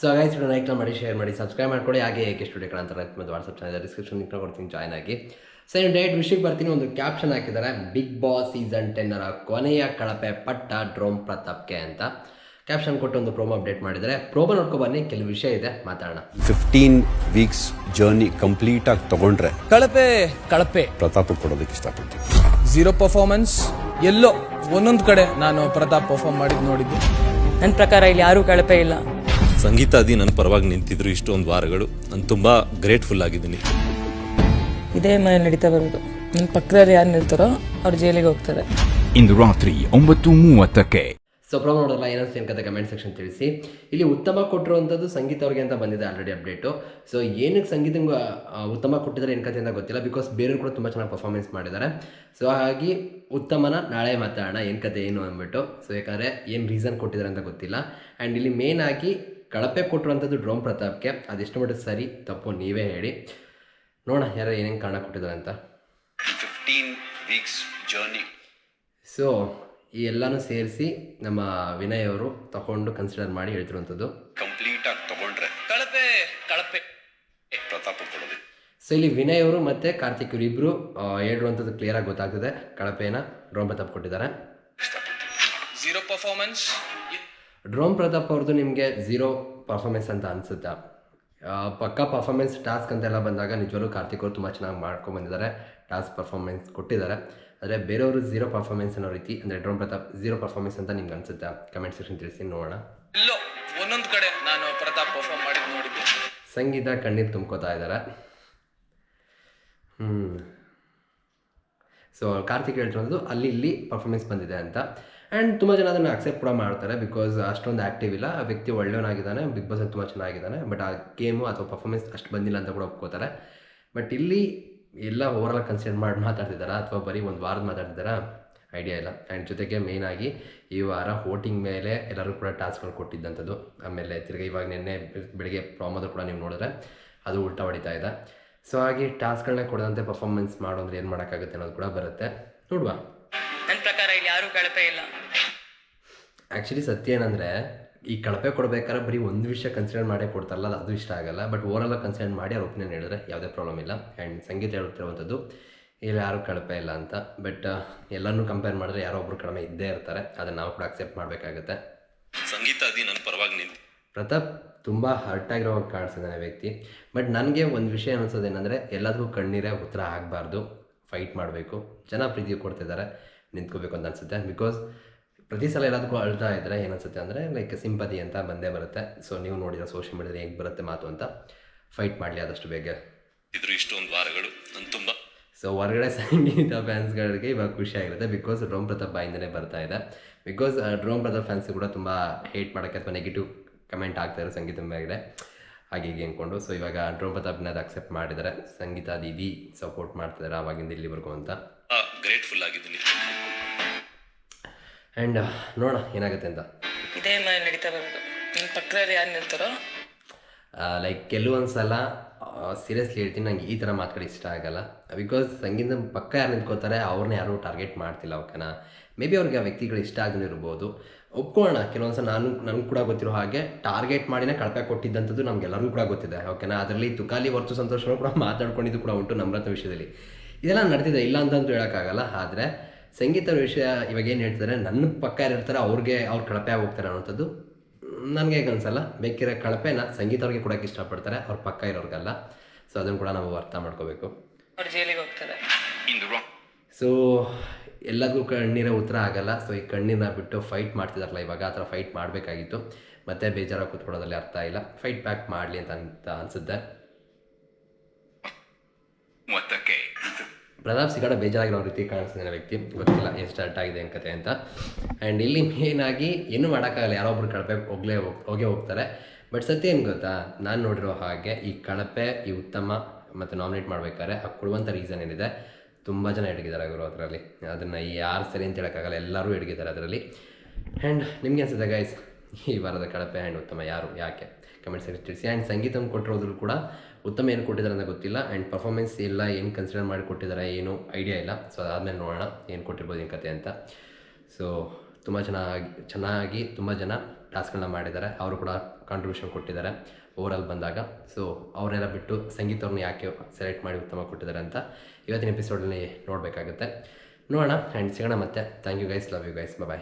So ಹಾಗಾಗಿ video ಲೈಕ್ನ ಮಾಡಿ share ಮಾಡಿ ಸಬ್ಸ್ಕ್ರೈಬ್ ಮಾಡ್ಕೊಳ್ಳಿ ಹಾಗೆ ಏಕೆ ಸ್ಟುಡಿಯೋ ಅಂತ ಮತ್ತು ವಾಟ್ಸಪ್ ಚಾನಲ್ ಡಿಸ್ಕ್ರಿಪ್ಷನ್ ಲಿಂಕ್ ಕೊಡ್ತೀನಿ ಜಾಯ್ನ್ ಆಗಿ. ಸೊ ಇನ್ನು ಡೈರೆಕ್ಟ್ ವಿಷಯಕ್ಕೆ ಬರ್ತೀನಿ ಒಂದು ಕ್ಯಾಪ್ಷನ್ ಹಾಕಿದ್ದಾರೆ. ಬಿಗ್ ಬಾಸ್ ಸೀಸನ್ ಟೆನ್ನರ ಕೊನೆಯ ಕಳಪೆ ಪಟ್ಟ ಡ್ರೋಮ್ ಪ್ರತಾಪ್ಗೆ ಅಂತ. ಕ್ಯಾಪ್ಷನ್ ಕೊಟ್ಟು ಒಂದು ಪ್ರೋಮೋ ಅಪ್ಡೇಟ್ ಮಾಡಿದರೆ ಪ್ರೋಮೋ ನೋಡ್ಕೊ ಬನ್ನಿ ಕೆಲವು ವಿಷಯ ಇದೆ ಮಾತಾಡೋಣ. ಫಿಫ್ಟೀನ್ ವೀಕ್ಸ್ ಜರ್ನಿ ಕಂಪ್ಲೀಟ್ ಆಗಿ ತಗೊಂಡ್ರೆ ಕಳಪೆ ಕಳಪೆ. ಪ್ರತಾಪ್ ಕೊಡೋದಕ್ಕೆ ಇಷ್ಟಪಡ್ತೀನಿ. ಝೀರೋ ಪರ್ಫಾರ್ಮೆನ್ಸ್ ಎಲ್ಲೋ ಒಂದೊಂದು ಕಡೆ ನಾನು ಪ್ರತಾಪ್ ಪರ್ಫಾರ್ಮ್ ಮಾಡಿದ್ದು ನೋಡಿದ್ದು. ನನ್ನ ಪ್ರಕಾರ ಇಲ್ಲಿ ಯಾರೂ ಕಳಪೆ ಇಲ್ಲ. ಸಂಗೀತ ಅದಿ ನನ್ನ ಪರವಾಗಿ ನಿಂತಿದ್ರು ಇಷ್ಟೊಂದು ವಾರಗಳು. ನಾನು ತುಂಬ ಗ್ರೇಟ್ಫುಲ್ ಆಗಿದ್ದೀನಿ. ಇದೇ ಮನೇಲಿ ನಡೀತಾ ಬರೋದು. ನನ್ನ ಪಕ್ಕದಲ್ಲಿ ಯಾರು ನಿಲ್ತಾರೋ ಅವ್ರು ಜೈಲಿಗೆ ಹೋಗ್ತಾರೆ. ಇಂದು ರಾತ್ರಿ ಒಂಬತ್ತು ಮೂವತ್ತಕ್ಕೆ. ಸೊ ಪ್ರೋಮೋ ನೋಡೋಲ್ಲ ಅನನ್ಸ್ ಏನು ಕಥೆ ಕಮೆಂಟ್ ಸೆಕ್ಷನ್ ತಿಳಿಸಿ. ಇಲ್ಲಿ ಉತ್ತಮ ಕೊಟ್ಟಿರುವಂಥದ್ದು ಸಂಗೀತ ಅವ್ರಿಗೆ ಅಂತ ಬಂದಿದೆ ಆಲ್ರೆಡಿ ಅಪ್ಡೇಟು ಸೊ ಏನಕ್ಕೆ ಸಂಗೀತ ಉತ್ತಮ ಕೊಟ್ಟಿದ್ದಾರೆ ಏನು ಕತೆ ಅಂತ ಗೊತ್ತಿಲ್ಲ. ಬಿಕಾಸ್ ಬೇರೆಯವ್ರು ಕೂಡ ತುಂಬ ಚೆನ್ನಾಗಿ ಪರ್ಫಾರ್ಮೆನ್ಸ್ ಮಾಡಿದ್ದಾರೆ. ಸೊ ಹಾಗಾಗಿ ಉತ್ತಮನ ನಾಳೆ ಮಾತಾಡೋಣ. ಏನು ಕತೆ ಏನು ಅಂದ್ಬಿಟ್ಟು. ಸೊ ಯಾಕಂದರೆ ಏನು ರೀಸನ್ ಕೊಟ್ಟಿದ್ದಾರೆ ಅಂತ ಗೊತ್ತಿಲ್ಲ. ಆ್ಯಂಡ್ ಇಲ್ಲಿ ಮೇನ್ ಆಗಿ ಕಳಪೆ ಕೊಟ್ಟಿರುವಂಥದ್ದು ಡ್ರೋಮ್ ಪ್ರತಾಪ್ಗೆ. ಅದೆಷ್ಟು ಮಟ್ಟಿಗೆ ಸರಿ ತಪ್ಪು ನೀವೇ ಹೇಳಿ. ನೋಡೋಣ ಯಾರು ಏನೇನು ಕಾರಣ ಕೊಟ್ಟಿದ್ದಾರೆ ಅಂತ. ಫಿಫ್ಟೀನ್ ವೀಕ್ಸ್ ಜರ್ನಿ ಸೊ ಈ ಎಲ್ಲನೂ ಸೇರಿಸಿ ನಮ್ಮ ವಿನಯ್ ಅವರು ತಗೊಂಡು ಕನ್ಸಿಡರ್ ಮಾಡಿ ಹೇಳ್ತಿರುವಂಥದ್ದು. ಕಂಪ್ಲೀಟ್ ಆಗಿ ತಗೊಂಡ್ರೆ. ಕಳಪೆ ಕಳಪೆ. ಪ್ರತಾಪ್ ಕೊಡೋದು. ಸೊ ಇಲ್ಲಿ ವಿನಯ್ ಅವರು ಮತ್ತು ಕಾರ್ತಿಕ್ ಇವರು ಇಬ್ಬರು ಹೇಳಿರುವಂಥದ್ದು ಕ್ಲಿಯರಾಗಿ ಗೊತ್ತಾಗ್ತದೆ. ಕಳಪೆನ ಡ್ರೋಮ್ ಪ್ರತಾಪ್ ಕೊಟ್ಟಿದ್ದಾರೆ. ಝೀರೋ ಪರ್ಫಾರ್ಮೆನ್ಸ್ ಡ್ರೋಮ್ ಪ್ರತಾಪ್ ಅವ್ರದ್ದು ನಿಮಗೆ ಝೀರೋ ಪರ್ಫಾರ್ಮೆನ್ಸ್ ಅಂತ ಅನಿಸುತ್ತೆ? ಪಕ್ಕ ಪರ್ಫಾರ್ಮೆನ್ಸ್ ಟಾಸ್ಕ್ ಅಂತೆಲ್ಲ ಬಂದಾಗ ನಿಜವಾಗ್ಲೂ ಕಾರ್ತಿಕ್ ಅವರು ತುಂಬ ಚೆನ್ನಾಗಿ ಮಾಡ್ಕೊಂಡು ಬಂದಿದ್ದಾರೆ ಟಾಸ್ಕ್ ಪರ್ಫಾರ್ಮೆನ್ಸ್ ಕೊಟ್ಟಿದ್ದಾರೆ. ಆದರೆ ಬೇರೆಯವರು ಝೀರೋ ಪರ್ಫಾರ್ಮೆನ್ಸ್ ಅನ್ನೋ ರೀತಿ ಅಂದರೆ ಡ್ರೋನ್ ಪ್ರತಾಪ್ ಝೀರೋ ಪರ್ಫಾರ್ಮೆನ್ಸ್ ಅಂತ ನಿಮ್ಗೆ ಅನಿಸುತ್ತೆ? ಕಮೆಂಟ್ ಸೆಕ್ಷನ್ ತಿಳಿಸಿ ನೋಡೋಣ. ಎಲ್ಲೋ ಒಂದೊಂದು ಕಡೆ ನಾನು ಪ್ರತಾಪ್ ಪರ್ಫಾರ್ಮ್ ಮಾಡಿ ನೋಡಿದ್ದೆ. ಸಂಗೀತ ಕಣ್ಣೀರು ತುಂಬ್ಕೋತಾ ಇದ್ದಾರೆ. ಹ್ಞೂ ಸೊ ಕಾರ್ತಿಕ್ ಹೇಳ್ತಿರೋದು ಅಲ್ಲಿ ಇಲ್ಲಿ ಪರ್ಫಾರ್ಮೆನ್ಸ್ ಬಂದಿದೆ ಅಂತ. ಆ್ಯಂಡ್ ತುಂಬ ಜನ ಅದನ್ನು ಅಕ್ಸೆಪ್ಟ್ ಕೂಡ ಮಾಡ್ತಾರೆ ಬಿಕಾಸ್ ಅಷ್ಟೊಂದು ಆ್ಯಕ್ಟಿವ್ ಇಲ್ಲ. ಆ ವ್ಯಕ್ತಿ ಒಳ್ಳೆಯವನಾಗಿದ್ದಾನೆ, ಬಿಗ್ ಬಾಸಲ್ಲಿ ತುಂಬ ಚೆನ್ನಾಗಿದ್ದಾನೆ ಬಟ್ ಆ ಗೇಮು ಅಥವಾ ಪರ್ಫಾರ್ಮೆನ್ಸ್ ಅಷ್ಟು ಬಂದಿಲ್ಲ ಅಂತ ಕೂಡ ಒಪ್ಕೋತಾರೆ. ಬಟ್ ಇಲ್ಲಿ ಎಲ್ಲ ಓವರಾಲ್ ಕನ್ಸಿಡರ್ ಮಾಡಿ ಮಾತಾಡ್ತಿದ್ದಾರಾ? ಅಥವಾ ಬರೀ ಒಂದು ವಾರದ ಮಾತಾಡ್ತಿದ್ದಾರಾ? ಐಡಿಯಾ ಇಲ್ಲ. ಆ್ಯಂಡ್ ಜೊತೆಗೆ ಮೇಯ್ನಾಗಿ ಈ ವಾರ ವೋಟಿಂಗ್ ಮೇಲೆ ಎಲ್ಲರೂ ಕೂಡ ಟಾಸ್ಕ್ಗಳು ಕೊಟ್ಟಿದ್ದಂಥದ್ದು. ಆಮೇಲೆ ತಿರ್ಗಿ ಇವಾಗ ನಿನ್ನೆ ಬೆಳಿಗ್ಗೆ ಪ್ರಾಮೋದು ಕೂಡ ನೀವು ನೋಡಿದ್ರೆ ಅದು ಉಲ್ಟಾ ಹೊಡಿತಾ ಇದೆ. ಸೊ ಹಾಗೆ ಟಾಸ್ಕ್ಗಳನ್ನ ಕೊಡದಂತೆ ಪರ್ಫಾರ್ಮೆನ್ಸ್ ಮಾಡೋಂದ್ರೆ ಏನು ಮಾಡೋಕ್ಕಾಗುತ್ತೆ ಅನ್ನೋದು ಕೂಡ ಬರುತ್ತೆ. ನೋಡುವ. ನನ್ನ ಪ್ರಕಾರ ಇಲ್ಲಿ ಯಾರೂ ಕಳಪೆ ಇಲ್ಲ. ಆ್ಯಕ್ಚುಲಿ ಸತ್ಯ ಏನಂದರೆ ಈ ಕಳಪೆ ಕೊಡ್ಬೇಕಾದ್ರೆ ಬರೀ ಒಂದು ವಿಷಯ ಕನ್ಸಿಡರ್ ಮಾಡೇ ಕೊಡ್ತಾರಲ್ಲ ಅದು- ಇಷ್ಟ ಆಗಲ್ಲ. ಬಟ್ ಓವರಾಲ್ ಕನ್ಸಿಡರ್ ಮಾಡಿ ಅವ್ರ ಒಪಿನಿಯನ್ ಹೇಳಿದ್ರೆ ಯಾವುದೇ ಪ್ರಾಬ್ಲಮ್ ಇಲ್ಲ. ಆ್ಯಂಡ್ ಸಂಗೀತ ಹೇಳ್ತಿರುವಂಥದ್ದು ಇಲ್ಲಿ ಯಾರೂ ಕಳಪೆ ಇಲ್ಲ ಅಂತ. ಬಟ್ ಎಲ್ಲನೂ ಕಂಪೇರ್ ಮಾಡಿದ್ರೆ ಯಾರೋ ಒಬ್ರು ಕಡಿಮೆ ಇದ್ದೇ ಇರ್ತಾರೆ. ಅದನ್ನು ನಾವು ಕೂಡ ಅಕ್ಸೆಪ್ಟ್ ಮಾಡಬೇಕಾಗುತ್ತೆ. ಸಂಗೀತ ಅದಿ ನನ್ನ ಪರವಾಗಿ ನಿಂತು. ಪ್ರತಾಪ್ ತುಂಬ ಹರ್ಟ್ ಆಗಿರೋ ಕಾಣಿಸಿದ್ದಾನೆ ವ್ಯಕ್ತಿ. ಬಟ್ ನನಗೆ ಒಂದು ವಿಷಯ ಅನ್ನಿಸೋದೇನೆಂದರೆ ಎಲ್ಲದಕ್ಕೂ ಕಣ್ಣೀರೇ ಉತ್ತರ ಆಗಬಾರ್ದು. ಫೈಟ್ ಮಾಡಬೇಕು. ಜನ ಪ್ರೀತಿ ಕೊಡ್ತಿದ್ದಾರೆ. ನಿಂತ್ಕೋಬೇಕು ಅಂತ ಅನಿಸುತ್ತೆ. ಬಿಕಾಸ್ ಪ್ರತಿ ಸಲ ಎಲ್ಲದಕ್ಕೂ ಅಳ್ತಾ ಇದ್ದರೆ ಏನನ್ಸುತ್ತೆ ಅಂದರೆ ಲೈಕ್ ಸಿಂಪತಿ ಅಂತ ಬಂದೇ ಬರುತ್ತೆ. ಸೊ ನೀವು ನೋಡಿದ ಸೋಷಿಯಲ್ ಮೀಡಿಯಾದಲ್ಲಿ ಹೇಗೆ ಬರುತ್ತೆ ಮಾತು ಅಂತ ಫೈಟ್ ಮಾಡಲಿ ಆದಷ್ಟು ಬೇಗ. ಇದ್ರು ಇಷ್ಟೊಂದು ವಾರಗಳು. ನಾನು ತುಂಬ ಸೊ ಹೊರಗಡೆ ಸಂಗೀತ ಫ್ಯಾನ್ಸ್ಗಳಿಗೆ ಇವಾಗ ಖುಷಿಯಾಗಿರುತ್ತೆ ಬಿಕಾಸ್ ಡ್ರೋಮ್ ಪ್ರತಾಪ್ ಬಾಯಿಂದನೇ ಬರ್ತಾ ಇದೆ. ಬಿಕಾಸ್ ಡ್ರೋಮ್ ಪ್ರತಾಪ್ ಫ್ಯಾನ್ಸ್ ಕೂಡ ತುಂಬ ಹೇಟ್ ಮಾಡೋಕ್ಕೆ ಅಥವಾ ನೆಗೆಟಿವ್ ಕಮೆಂಟ್ ಆಗ್ತಾ ಇರೋ ಸಂಗೀತ ಮೇಲೆ ಹಾಗೆ ಹೀಗೆ ಅಂದ್ಕೊಂಡು ಸೊ ಇವಾಗ ಡ್ರೋಮ್ ಪ್ರತಾಪ್ನ ಅದು ಅಕ್ಸೆಪ್ಟ್ ಮಾಡಿದ್ದಾರೆ. ಸಂಗೀತ ದೀದಿ ಸಪೋರ್ಟ್ ಮಾಡ್ತಿದ್ದಾರೆ ಆವಾಗಿಂದ ಇಲ್ಲಿವರೆಗೂ ಅಂತ. ಗ್ರೇಟ್ಫುಲ್ ಆಗಿದ್ದೀನಿ. ಆ್ಯಂಡ್ ನೋಡೋಣ ಏನಾಗುತ್ತೆ ಅಂತ. ಇದೇ ಮನೇಲಿ ನಡೀತಾ ಬರೋದು. ನಿಮ್ಮ ಪಕ್ಕದಲ್ಲಿ ಯಾರು ನಿಲ್ತಾರೋ? ಲೈಕ್ ಕೆಲವೊಂದು ಸಲ ಸೀರಿಯಸ್ಲಿ ಹೇಳ್ತೀನಿ ನಂಗೆ ಈ ಥರ ಮಾತುಗಳು ಇಷ್ಟ ಆಗಲ್ಲ. ಬಿಕಾಸ್ ಸಂಗೀತ ಪಕ್ಕ ಯಾರು ನಿಂತ್ಕೋತಾರೆ ಅವ್ರನ್ನ ಯಾರೂ ಟಾರ್ಗೆಟ್ ಮಾಡ್ತಿಲ್ಲ ಓಕೆನಾ ಮೇ ಬಿ ಅವ್ರಿಗೆ ಆ ವ್ಯಕ್ತಿಗಳು ಇಷ್ಟ ಆಗಿರ್ಬೋದು ಒಪ್ಕೊಳ್ಳೋಣ ಕೆಲವೊಂದು ಸಲ ನಾನು ನನಗೆ ಕೂಡ ಗೊತ್ತಿರೋ ಹಾಗೆ ಟಾರ್ಗೆಟ್ ಮಾಡಿನೇ ಕಳಪೆ ಕೊಟ್ಟಿದ್ದಂಥದ್ದು ನಮಗೆಲ್ಲರಿಗೂ ಕೂಡ ಗೊತ್ತಿದೆ ಓಕೆನಾ ಅದರಲ್ಲಿ ತುಕಾಲಿ ವರ್ತು ಸಂತೋಷನೂ ಕೂಡ ಮಾತಾಡ್ಕೊಂಡಿದ್ದು ಕೂಡ ಉಂಟು ನಮ್ರತ ವಿಷಯದಲ್ಲಿ. ಇದೆಲ್ಲ ನಡೆದಿದೆ ಇಲ್ಲ ಅಂತಂತೂ ಹೇಳೋಕ್ಕಾಗಲ್ಲ ಆದರೆ ಸಂಗೀತ ವಿಷಯ ಇವಾಗ ಏನು ಹೇಳ್ತಾರೆ ನನ್ನ ಪಕ್ಕ ಇರ್ತಾರೆ ಅವ್ರಿಗೆ ಅವ್ರು ಕಳಪೆ ಆಗಿ ಹೋಗ್ತಾರೆ ಅನ್ನೋಂಥದ್ದು ನನಗೆ ಅನ್ಸಲ್ಲ. ಬೇಕಿರೋ ಕಳಪೆನ ಸಂಗೀತವ್ರಿಗೆ ಕೊಡೋಕೆ ಇಷ್ಟಪಡ್ತಾರೆ ಅವ್ರ ಪಕ್ಕ ಇರೋರ್ಗಲ್ಲ. ಸೊ ಅದನ್ನು ಕೂಡ ನಾವು ಅರ್ಥ ಮಾಡ್ಕೋಬೇಕು. ಸೊ ಎಲ್ಲದಕ್ಕೂ ಕಣ್ಣೀರ ಉತ್ತರ ಆಗಲ್ಲ. ಸೊ ಈ ಕಣ್ಣೀರನ್ನ ಬಿಟ್ಟು ಫೈಟ್ ಮಾಡ್ತಿದಾರಲ್ಲ ಇವಾಗ ಆ ಥರ ಫೈಟ್ ಮಾಡಬೇಕಾಗಿತ್ತು. ಮತ್ತೆ ಬೇಜಾರಾಗಿ ಕೂತ್ಕೊಳ್ಳೋದಲ್ಲಿ ಅರ್ಥ ಇಲ್ಲ. ಫೈಟ್ ಬ್ಯಾಕ್ ಮಾಡಲಿ ಅಂತ ಅಂತ ಅನಿಸುತ್ತೆ. ಪ್ರತಾಪ್ ಸಿಗಾಡ ಬೇಜಾರಾಗಿರೋ ರೀತಿ ಕಾಣಿಸ್ತಿದ್ದ ವ್ಯಕ್ತಿ. ಗೊತ್ತಿಲ್ಲ, ಏನು ಸ್ಟಾರ್ಟ್ ಆಗಿದೆ ಕತೆ ಅಂತ. ಆ್ಯಂಡ್ ಇಲ್ಲಿ ಮೇನ್ ಆಗಿ ಏನೂ ಮಾಡೋಕ್ಕಾಗಲ್ಲ, ಯಾರೊಬ್ರು ಕಳಪೆ ಹೋಗ್ಲೇ ಹೋಗಿ, ಹೋಗೇ ಹೋಗ್ತಾರೆ. ಬಟ್ ಸತ್ಯ ಏನು ಗೊತ್ತಾ, ನಾನು ನೋಡಿರೋ ಹಾಗೆ ಈ ಕಳಪೆ, ಈ ಉತ್ತಮ ಮತ್ತು ನಾಮಿನೇಟ್ ಮಾಡ್ಬೇಕಾದ್ರೆ ಆ ಕೊಡುವಂಥ ರೀಸನ್ ಏನಿದೆ, ತುಂಬ ಜನ ಹಿಡಿಗಿದ್ದಾರೆ ಗುರು ಅದರಲ್ಲಿ. ಅದನ್ನು ಯಾರು ಸರಿ ಅಂತ ಹೇಳೋಕ್ಕಾಗಲ್ಲ, ಎಲ್ಲರೂ ಹಿಡಿಗಿದ್ದಾರೆ ಅದರಲ್ಲಿ. ಆ್ಯಂಡ್ ನಿಮಗೆ ಅನ್ಸುತ್ತೆ ಗೈಸ್ ಈ ವಾರದ ಕಳಪೆ ಆ್ಯಂಡ್ ಉತ್ತಮ ಯಾರು, ಯಾಕೆ? ಕಮೆಂಟ್ ಸೆಕ್ಷನ್ ತಿಳಿಸಿ. ಆ್ಯಂಡ್ ಸಂಗೀತವನ್ನು ಕೊಟ್ಟಿರೋದ್ರೂ ಕೂಡ ಉತ್ತಮ ಏನು ಕೊಟ್ಟಿದ್ದಾರೆ ಅಂತ ಗೊತ್ತಿಲ್ಲ. ಆ್ಯಂಡ್ ಪರ್ಫಾರ್ಮೆನ್ಸ್ ಎಲ್ಲ ಏನು ಕನ್ಸಿಡರ್ ಮಾಡಿ ಕೊಟ್ಟಿದ್ದಾರೆ ಏನು ಐಡಿಯಾ ಇಲ್ಲ. ಸೊ ಅದಾದಮೇಲೆ ನೋಡೋಣ ಏನು ಕೊಟ್ಟಿರ್ಬೋದು ಏನು ಕತೆ ಅಂತ. ಸೊ ತುಂಬ ಚೆನ್ನಾಗಿ ಚೆನ್ನಾಗಿ ತುಂಬ ಜನ ಟಾಸ್ಕ್ಗಳನ್ನ ಮಾಡಿದ್ದಾರೆ. ಅವರು ಕೂಡ ಕಾಂಟ್ರಿಬ್ಯೂಷನ್ ಕೊಟ್ಟಿದ್ದಾರೆ ಓವರಾಲ್ ಬಂದಾಗ. ಸೊ ಅವರೆಲ್ಲ ಬಿಟ್ಟು ಸಂಗೀತವ್ರನ್ನ ಯಾಕೆ ಸೆಲೆಕ್ಟ್ ಮಾಡಿ ಉತ್ತಮ ಕೊಟ್ಟಿದ್ದಾರೆ ಅಂತ ಇವತ್ತಿನ ಎಪಿಸೋಡಲ್ಲಿ ನೋಡಬೇಕಾಗುತ್ತೆ. ನೋಡೋಣ ಆ್ಯಂಡ್ ಸಿಗೋಣ ಮತ್ತೆ. Thank you guys love you guys bye